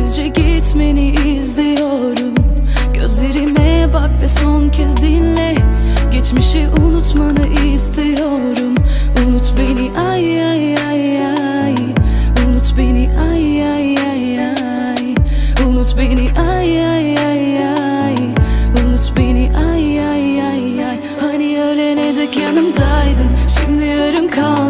Sessizce gitmeni izliyorum. Gözlerime bak ve son kez dinle. Geçmişi unutmanı istiyorum. Unut beni ay ay ay ay. Unut beni ay ay ay ay. Unut beni ay ay ay ay. Unut beni ay ay ay ay. Hani ölene dek yanımdaydın. Şimdi yarım kaldım